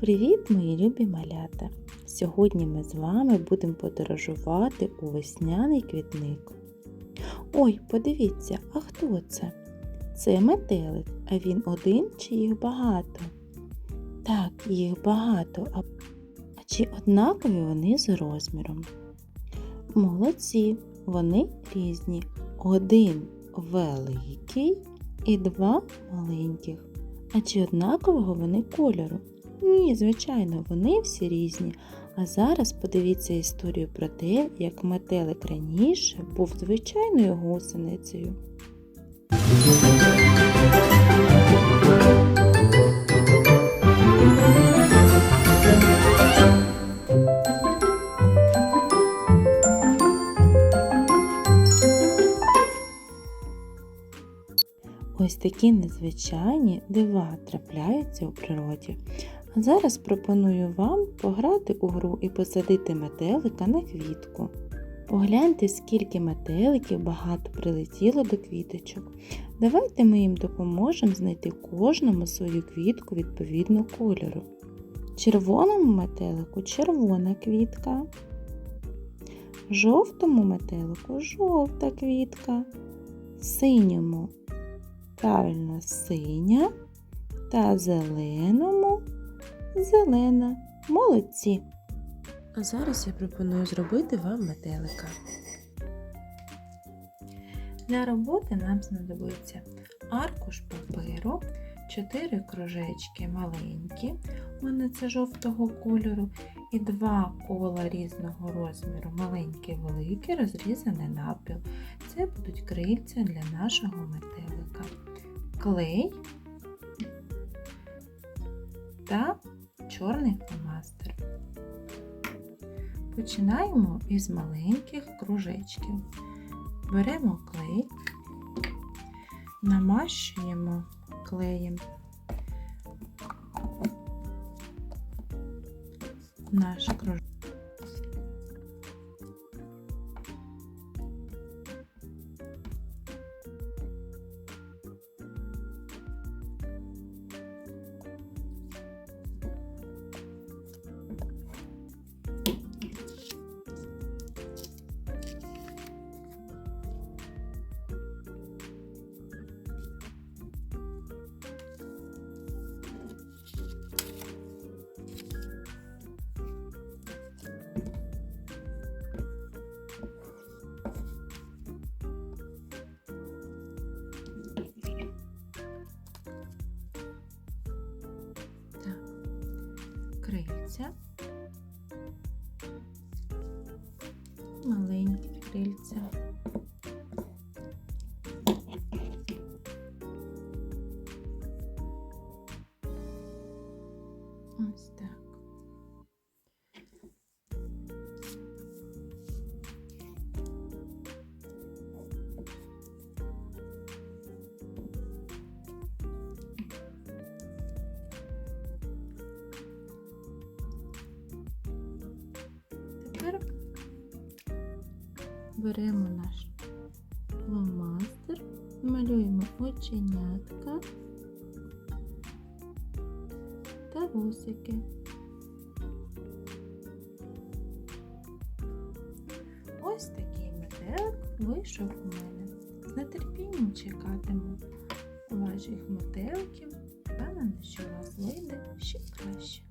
Привіт, мої любі малята! Сьогодні ми з вами будемо подорожувати у весняний квітник. Ой, подивіться, а хто це? Це метелик, а він один чи їх багато? Так, їх багато, а чи однакові вони з розміром? Молодці, вони різні. Один великий і два маленьких. А чи однакового вони кольору? Ні, звичайно, вони всі різні. А зараз подивіться історію про те, як метелик раніше був звичайною гусеницею. Ось такі незвичайні дива трапляються у природі. Зараз пропоную вам пограти у гру і посадити метелика на квітку. Погляньте, скільки метеликів багато прилетіло до квіточок. Давайте ми їм допоможемо знайти кожному свою квітку відповідно кольору. Червоному метелику червона квітка. Жовтому метелику жовта квітка. Синьому правильно синя та зеленому зелена. Молодці. А зараз я пропоную зробити вам метелика. Для роботи нам знадобиться аркуш паперу, 4 кружечки маленькі, вони це жовтого кольору, і два кола різного розміру, маленьке і велике, розрізане навпіл. Це будуть крильця для нашого метелика. Клей та чорний фломастер. Починаємо із маленьких кружечків. Беремо клей, намащуємо клеєм наш кружок. Крильця, маленькі крильця. Ось так. Тепер беремо наш фломастер, малюємо оченятка та вусики. Ось такий метелик вийшов у мене. З нетерпінням чекатиму ваших метеликів. Впевнена, що у вас вийде ще краще.